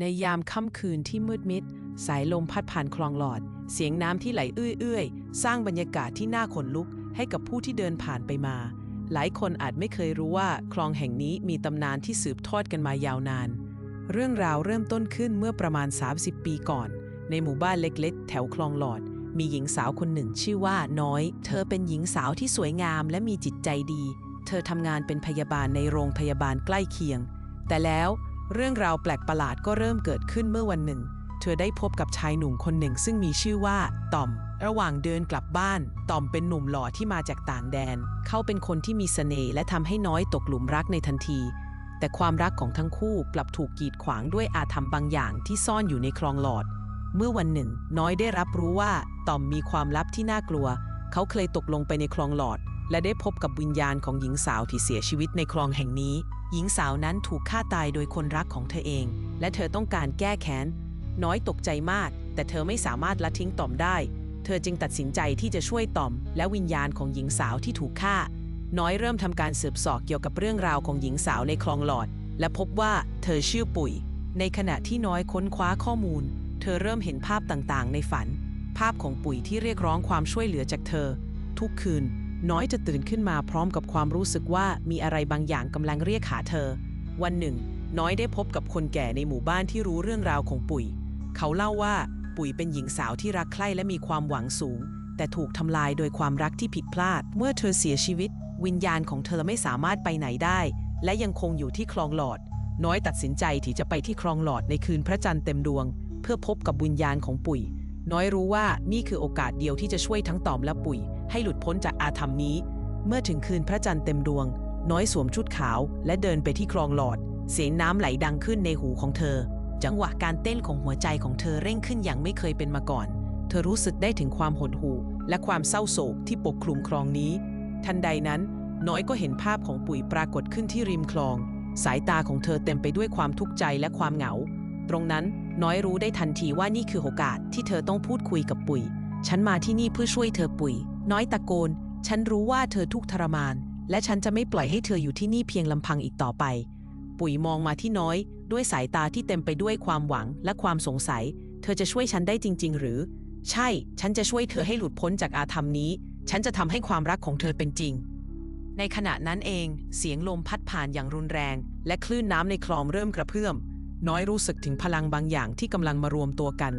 ในยามค่ำคืนที่มืดมิด สายลมพัดผ่านคลองหลอด เสียงน้ำที่ไหลเอื้อยๆ สร้างบรรยากาศที่น่าขนลุกให้กับผู้ที่เดินผ่านไปมา หลายคนอาจไม่เคยรู้ว่าคลองแห่งนี้มีตำนานที่สืบทอดกันมายาวนาน เรื่องราวเริ่มต้นขึ้นเมื่อประมาณ 30 ปีก่อน ในหมู่บ้านเล็กๆ แถวคลองหลอด มีหญิงสาวคนหนึ่งชื่อว่าน้อย เธอเป็นหญิงสาวที่สวยงามและมีจิตใจดี เธอทำงานเป็นพยาบาลในโรงพยาบาลใกล้เคียง แต่แล้ว เรื่องราวแปลกประหลาดก็เริ่มเกิดขึ้นเมื่อวันหนึ่ง เธอได้พบกับชายหนุ่มคนหนึ่ง ซึ่งมีชื่อว่าตอม ระหว่างเดินกลับบ้าน ตอมเป็นหนุ่มหล่อที่มาจากต่างแดน เขาเป็นคนที่มีเสน่ห์และทำให้น้อยตกหลุมรักในทันที แต่ความรักของทั้งคู่กลับถูกกีดขวางด้วยอาถรรพ์บางอย่างที่ซ่อนอยู่ในคลองหลอด เมื่อวันหนึ่ง น้อยได้รับรู้ว่าตอมมีความลับที่น่ากลัว เขาเคยตกลงไปในคลองหลอด และได้พบกับวิญญาณของหญิงสาวที่เสียชีวิตในคลองแห่งนี้ หญิงสาวนั้นถูกฆ่าตายโดยคนรักของเธอเอง และเธอต้องการแก้แค้น น้อยตกใจมาก แต่เธอไม่สามารถละทิ้งต่อมได้ เธอจึงตัดสินใจที่จะช่วยต่อม และวิญญาณของหญิงสาวที่ถูกฆ่า น้อยเริ่มทำการสืบสอบเกี่ยวกับเรื่องราวของหญิงสาวในคลองหลอด และพบว่าเธอชื่อปุ๋ย ในขณะที่น้อยค้นคว้าข้อมูล เธอเริ่มเห็นภาพต่างๆ ในฝัน ภาพของปุ๋ยที่เรียกร้องความช่วยเหลือจากเธอ ทุกคืน น้อยจะตื่นขึ้นมาพร้อมกับความรู้สึกว่ามีอะไรบางอย่างกำลังเรียกหาเธอ วันหนึ่ง น้อยได้พบกับคนแก่ในหมู่บ้านที่รู้เรื่องราวของปุ๋ย เขาเล่าว่าปุ๋ยเป็นหญิงสาวที่รักใคร่และมีความหวังสูง แต่ถูกทำลายโดยความรักที่ผิดพลาด เมื่อเธอเสียชีวิต วิญญาณของเธอไม่สามารถไปไหนได้ และยังคงอยู่ที่คลองหลอด น้อยตัดสินใจที่จะไปที่คลองหลอดในคืนพระจันทร์เต็มดวง เพื่อพบกับวิญญาณของปุ๋ย น้อยรู้ว่านี่คือโอกาสเดียวที่จะช่วยทั้งตอมและปุ๋ย ให้หลุดพ้นจากอาธรรมนี้ เมื่อถึงคืนพระจันทร์เต็มดวง น้อยสวมชุดขาว และเดินไปที่คลองหลอด เสียงน้ำไหลดังขึ้นในหูของเธอ จังหวะการเต้นของหัวใจของเธอเร่งขึ้นอย่างไม่เคยเป็นมาก่อน เธอรู้สึกได้ถึงความหดหู่ และความเศร้าโศกที่ปกคลุมคลองนี้ ทันใดนั้น น้อยก็เห็นภาพของปุ๋ยปรากฏขึ้นที่ริมคลอง สายตาของเธอเต็มไปด้วยความทุกข์ใจและความเหงา ตรงนั้น น้อยรู้ได้ทันทีว่านี่คือโอกาสที่เธอต้องพูดคุยกับปุ๋ย ฉันมาที่นี่เพื่อช่วยเธอปุ๋ย น้อยตะโกน ฉันรู้ว่าเธอทุกข์ทรมาน และฉันจะไม่ปล่อยให้เธออยู่ที่นี่เพียงลำพังอีกต่อไป ปุ๋ยมองมาที่น้อย ด้วยสายตาที่เต็มไปด้วยความหวังและความสงสัย เธอจะช่วยฉันได้จริง ๆ หรือ ใช่ ฉันจะช่วยเธอให้หลุดพ้นจากอาธรรมนี้ ฉันจะทำให้ความรักของเธอเป็นจริง ในขณะนั้นเอง เสียงลมพัดผ่านอย่างรุนแรง และคลื่นน้ำในคลองเริ่มกระเพื่อม น้อยรู้สึกถึงพลังบางอย่างที่กำลังมารวมตัวกัน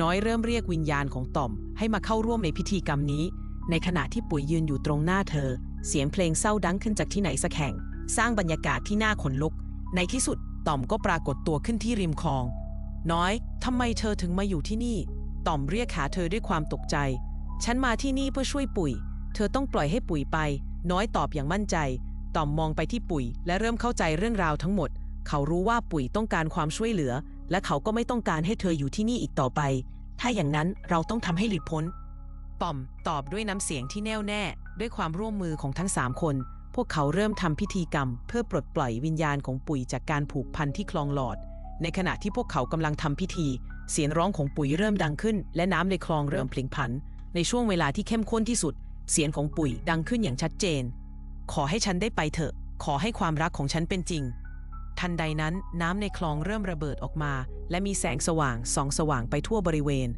น้อยเริ่มเรียกวิญญาณของต่อม ให้มาเข้าร่วมในพิธีกรรมนี้ ในขณะที่ปุ๋ยยืนอยู่ตรงหน้าเธอ เสียงเพลงเศร้าดังขึ้นจากที่ไหนสักแห่ง สร้างบรรยากาศที่น่าขนลุก ในที่สุดต่อมก็ปรากฏตัวขึ้นที่ริมคลอง น้อยทำไมเธอถึงมาอยู่ที่นี่ ต่อมเรียกหาเธอด้วยความตกใจ ฉันมาที่นี่เพื่อช่วยปุ๋ย เธอต้องปล่อยให้ปุ๋ยไป น้อยตอบอย่างมั่นใจ ต่อมมองไปที่ปุ๋ยและเริ่มเข้าใจเรื่องราวทั้งหมด เขารู้ว่าปุ๋ยต้องการความช่วยเหลือ และเขาก็ไม่ต้องการให้เธออยู่ที่นี่อีกต่อไป ถ้าอย่างนั้นเราต้องทำให้หลุดพ้นต่อมตอบด้วยน้ำเสียงที่แน่วแน่ ด้วยความร่วมมือของทั้งสามคน พวกเขาเริ่มทำพิธีกรรม เพื่อปลดปล่อยวิญญาณของปุ๋ยจากการผูกพันที่คลองหลอด ในขณะที่พวกเขากำลังทำพิธี เสียงร้องของปุ๋ยเริ่มดังขึ้น และน้ำในคลองเริ่มพลิงผัน ในช่วงเวลาที่เข้มข้นที่สุด เสียงของปุ๋ยดังขึ้นอย่างชัดเจน ขอให้ฉันได้ไปเถอะ ขอให้ความรักของฉันเป็นจริง ทันใดนั้นน้ำในคลองเริ่มระเบิดออกมา และมีแสงสว่างส่องสว่างไปทั่วบริเวณ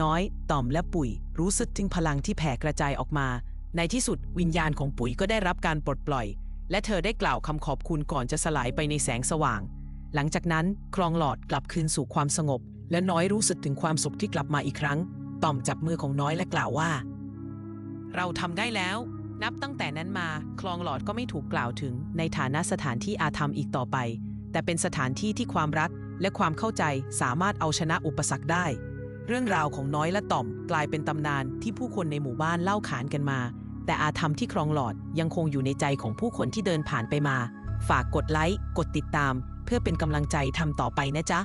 น้อย ต่อมและปุ๋ย รู้สึกถึงพลังที่แผ่กระจายออกมา ในที่สุดวิญญาณของปุ๋ยก็ได้รับการปลดปล่อย และเธอได้กล่าวคำขอบคุณก่อนจะสลายไปในแสงสว่าง หลังจากนั้นคลองหลอดกลับคืนสู่ความสงบ และน้อยรู้สึกถึงความสุขที่กลับมาอีกครั้ง ต่อมจับมือของน้อยและกล่าวว่า เราทำได้แล้วนับตั้งแต่นั้นมาคลองหลอดก็ไม่ถูกกล่าวถึงในฐานะสถานที่อาธรรมอีกต่อไป แต่เป็นสถานที่ที่ความรักและความเข้าใจสามารถเอาชนะอุปสรรคได้ เรื่องราวของน้อยและต่อมกลายเป็นตำนานที่ผู้คนในหมู่บ้านเล่าขานกันมา แต่อาธรรมที่ครองหลอดยังคงอยู่ในใจของผู้คนที่เดินผ่านไปมา ฝากกดไลค์ กดติดตาม เพื่อเป็นกำลังใจทำต่อไปนะจ๊ะ